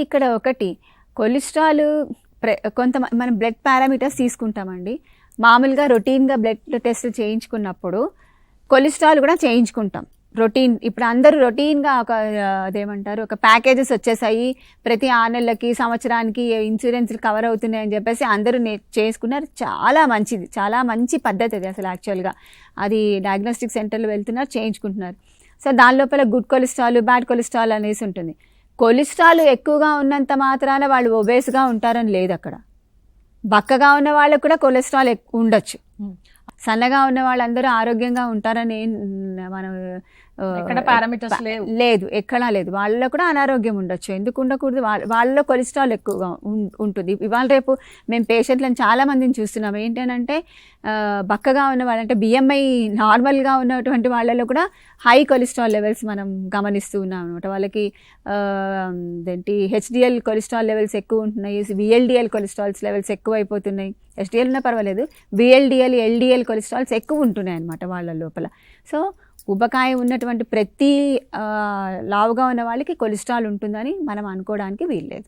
ఇక్కడ ఒకటి కొలెస్ట్రాల్ ప్ర కొంత మనం బ్లడ్ పారామీటర్స్ తీసుకుంటామండి. మామూలుగా రొటీన్గా బ్లడ్ టెస్ట్ చేయించుకున్నప్పుడు కొలెస్ట్రాల్ కూడా చేయించుకుంటాం. రొటీన్ ఇప్పుడు అందరూ రొటీన్గా ఒక అదేమంటారు ఒక ప్యాకేజెస్ వచ్చేసాయి. ప్రతి ఆరు నెలలకి సంవత్సరానికి ఇన్సూరెన్స్ కవర్ అవుతున్నాయి అని చెప్పేసి అందరూ నే చేసుకున్నారు. చాలా మంచిది చాలా మంచి పద్ధతి అది అసలు యాక్చువల్గా. అది డయాగ్నోస్టిక్ సెంటర్లో వెళ్తున్నారు చేయించుకుంటున్నారు. సో దాని లోపల గుడ్ కొలెస్ట్రాల్ బ్యాడ్ కొలెస్ట్రాల్ అనేసి ఉంటుంది. కొలెస్ట్రాల్ ఎక్కువగా ఉన్నంత మాత్రాన వాళ్ళు ఒబేస్గా ఉంటారని లేదు అక్కడ. బక్కగా ఉన్న వాళ్ళకు కూడా కొలెస్ట్రాల్ ఎక్కువ ఉండొచ్చు. సన్నగా ఉన్న వాళ్ళందరూ ఆరోగ్యంగా ఉంటారని మనం పారామీటర్స్ లేదు ఎక్కడా లేదు. వాళ్ళలో కూడా అనారోగ్యం ఉండొచ్చు. ఎందుకు ఉండకూడదు? వాళ్ళ వాళ్ళలో కొలెస్ట్రాల్ ఎక్కువగా ఉంటుంది. ఇవాళ రేపు మేము పేషెంట్లను చాలా మందిని చూస్తున్నాం. ఏంటంటే బక్కగా ఉన్న వాళ్ళంటే బిఎంఐ నార్మల్గా ఉన్నటువంటి వాళ్ళలో కూడా హై కొలెస్ట్రాల్ లెవెల్స్ మనం గమనిస్తూ ఉన్నాం అనమాట వాళ్ళకి ఏంటి హెచ్డిఎల్ కొలెస్ట్రాల్ లెవెల్స్ ఎక్కువ ఉంటున్నాయి. విఎల్డిఎల్ కొలెస్ట్రాల్స్ లెవెల్స్ ఎక్కువ అయిపోతున్నాయి హెచ్డిఎల్ ఉన్నా పర్వాలేదు. విఎల్డిఎల్ ఎల్డిఎల్ కొలెస్ట్రాల్స్ ఎక్కువ ఉంటున్నాయి అనమాట వాళ్ళ లోపల. సో ఉబకాయ ఉన్నటువంటి ప్రతి లావుగా ఉన్న వాళ్ళకి కొలెస్ట్రాల్ ఉంటుందని మనం అనుకోవడానికి వీల్లేదు.